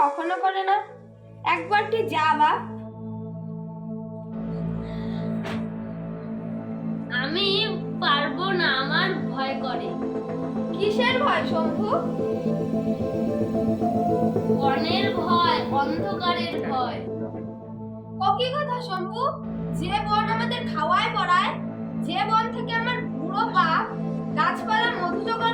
কখনো করে না। একবারটি যা বাপ আমি পারব না আমার ভয় করে। কিসের ভয় শম্ভু? বনের ভয় অন্ধকারের ভয়। ও কি কথা শম্ভু? যে বন আমাদের খাওয়ায় পড়ায় যে বন থেকে আমার বুড়ো বাপ গাছপালা মধু জোগাড়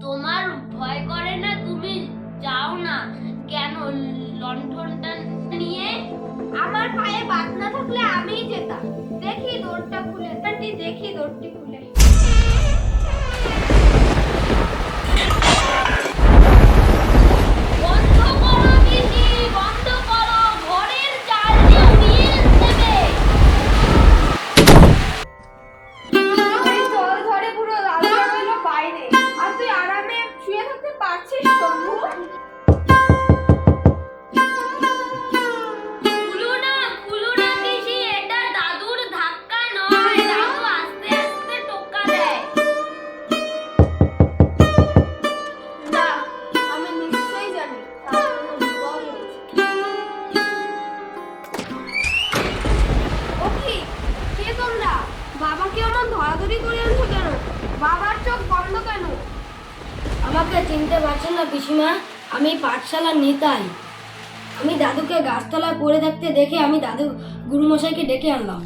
তোমার ভয় করে না তুমি? যাও না। কেন লন্ঠনটা নিয়ে? আমার পায়ে বাদ না থাকলে আমিই যেতাম। দেখি দৌড়টা খুলে দেখি দৌড়টি খুলে। পিসিমা আমি পাঠশালার নিতাই। আমি দাদুকে গাছতলায় পড়ে থাকতে দেখে আমি দাদু গুরুমশাইকে ডেকে আনলাম।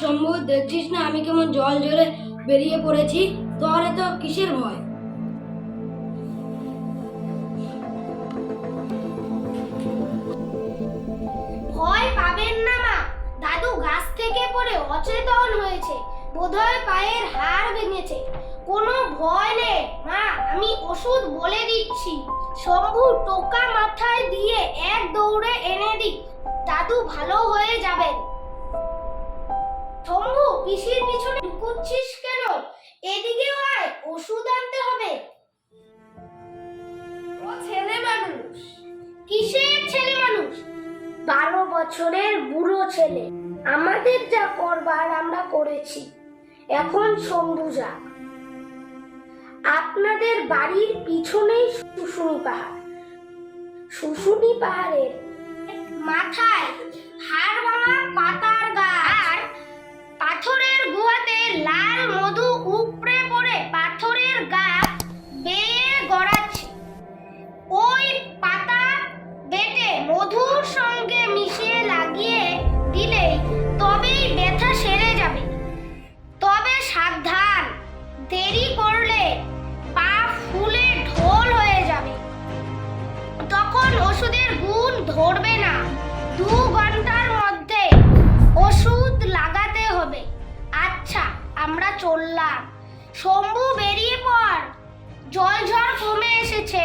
শম্ভু, দেখছিস না আমি কেমন জল জলে বেরিয়ে পড়েছি? তোর তো কিসের ভয়? বোধহয় পায়ের হাড় ভেঙেছে। কোনো ভয় নেই মা আমি ওষুধ বলে দিচ্ছি। শম্ভু টোকা মাথায় দিয়ে এক দৌড়ে এনে দিক। দাদু ভালো হয়ে যাবেন শম্ভু পিসির পিছনে ঢুকুচ্ছিস কেন? এদিকে আয় ওষুধ আনতে হবে। ও ছেলে মানুষ। কিসের ছেলে মানুষ? বারো বছরের বুড়ো ছেলে। আমাদের যা করবার আমরা করেছি। এখন শম্ভু যাক। আপনাদের বাড়ির পিছনেই শুশুনি পাহাড়। শুশুনি পাহাড়ের মাথায় হাড় ভাঙা পাতার চললাম। শম্ভু বেরিয়ে পড়। জল ঝড় কমে এসেছে।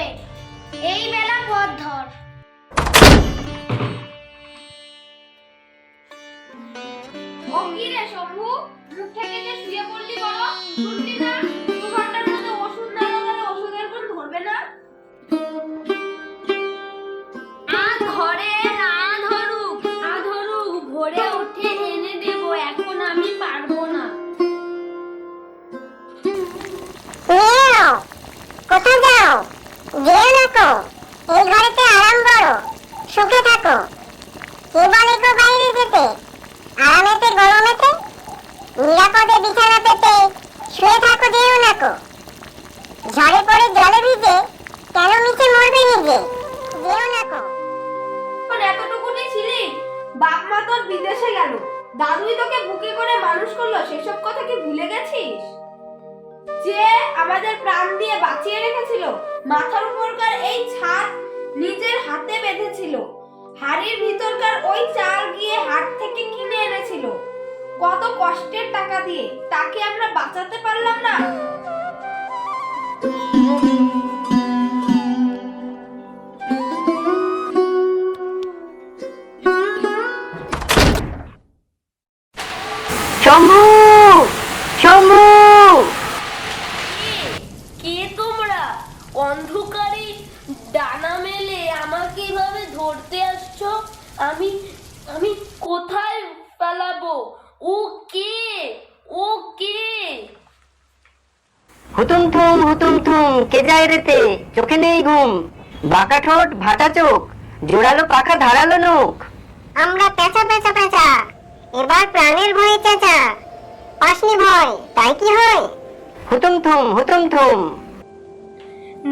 এই বেলা পথ ধর। বলে গো বাইরে যেতে, আরামেতে, গরমেতে? নিরাপদে বিছানা পেতে শুয়ে থাকো, যেও না কো। ঝড়ে পড়ে জলে ভিজে কেন মিছে মরবে নিজে? যেও না কো। এতটুকুনি ছিলি? বাপ মা তোর বিদেশে গেল। দাদুই তোকে বুকে করে মানুষ করল, সেসব কথা কি ভুলে গেছিস? যে আমাদের প্রাণ দিয়ে বাঁচিয়ে রেখেছিল, মাথার উপরকার এই ছাদ নিজের হাতে বেঁধেছিল। হাড়ির ভিতরকার ওই চাল গিয়ে হাট থেকে কিনে এনেছিল। কত কষ্টের টাকা দিয়ে তাকে আমরা বাঁচাতে পারলাম না? শম্ভু! শম্ভু! কে তোমরা? অন্ধকারে ডানা মেলে আমাকে এভাবে ধরতে আসছো আমি আমি কোথায় পালাবো ও কে? ও কে? হুতুম থুম হুতুম থুম কে যায় রেতে চোখে নেই ঘুম। বাঁকা ঠোঁট ভাটা চোখ জোড়ালো পাখা ধারালো নখ। আমরা পেঁচা পেঁচা পেঁচা। এবার প্রাণের ভয়ে চেঁচা। পাসনি ভয় তাই কি হয়? হুতুম থুম হুতুম থুম।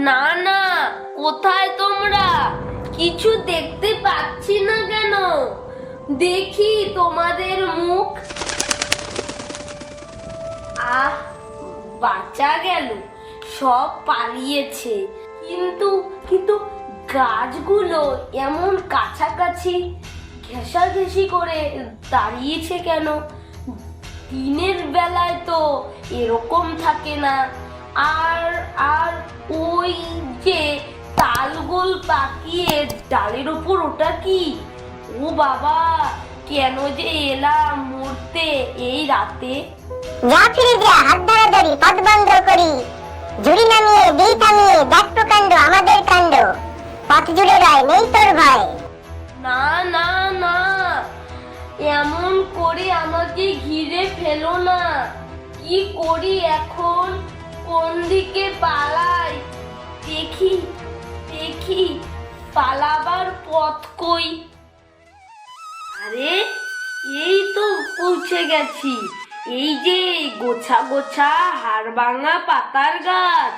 না না কিছু দেখতে পাচ্ছি না কেন? দেখি তোমাদের মুখ। আহ, বাঁচা গেল। সব পালিয়েছে। কিন্তু কিন্তু গাছগুলো এমন কাছাকাছি ঘেঁষাঘেঁষি করে দাঁড়িয়েছে কেন? দিনের বেলায় তো এরকম থাকে না। আর আর ওই যে তালগোল পাকিয়ে ডালের ওপর ওটা কি? ও বাবা কেন যে এলাম মরতে এই রাতে? যা ফিরে যা হাত ধরাধরি পথ বন্ধ করি। ঝুড়ি নামিয়ে দিই থামিয়ে দেখ প্রকাণ্ড আমাদের কাণ্ড। পথ জুড়ে রয় নেই তোর ভয়। না না না এমন করে আমাকে ঘিরে ফেলো না। কি করি এখন? কোন দিকে পালাই? দেখি। দেখি পালাবার পথ কই? আরে, এই তো পৌঁছে গেছি। এই যে গোছা গোছা হাড়ভাঙা পাতার গাছ।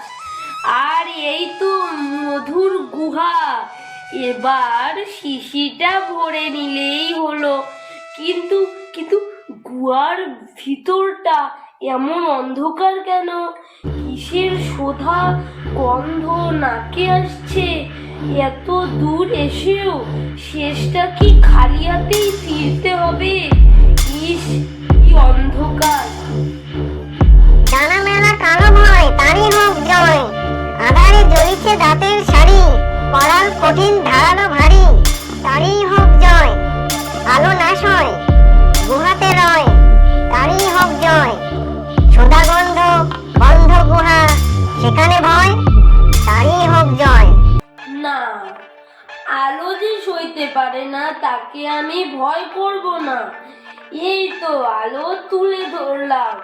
আর এই তো মধুর গুহা। এবার শিশিটা ভরে নিলেই হলো। কিন্তু কিন্তু গুহার ভিতরটা এমন অন্ধকার কেন? কিসের শোধা গন্ধ নাকে আসছে? এত দূর এসেও শেষটা কি খালি হাতেই ফিরতে হবে? ইস, কি অন্ধকার। ডানা মেলা কালো ভয় তারই হোক জয়। আধারে জ্বলিছে দাঁতের শাড়ি, করাল কঠিন, ধারালো ভারী, তারই হোক জয়। আলো নাশ হয় সইতে পারে না, তাকে আমি ভয় করব না। এই তো আলো তুলে ধরলাম।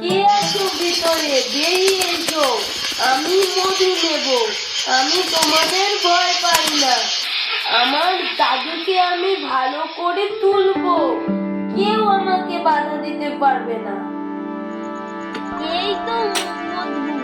কে আছো ভিতরে? বেরিয়ে এসো। আমি মধু নেব। আমি তোমাদের ভয় পাই না। আমার দাদুকে আমি ভালো করে তুলবো। কেউ আমাকে বাধা দিতে পারবে না। এই তো মধু।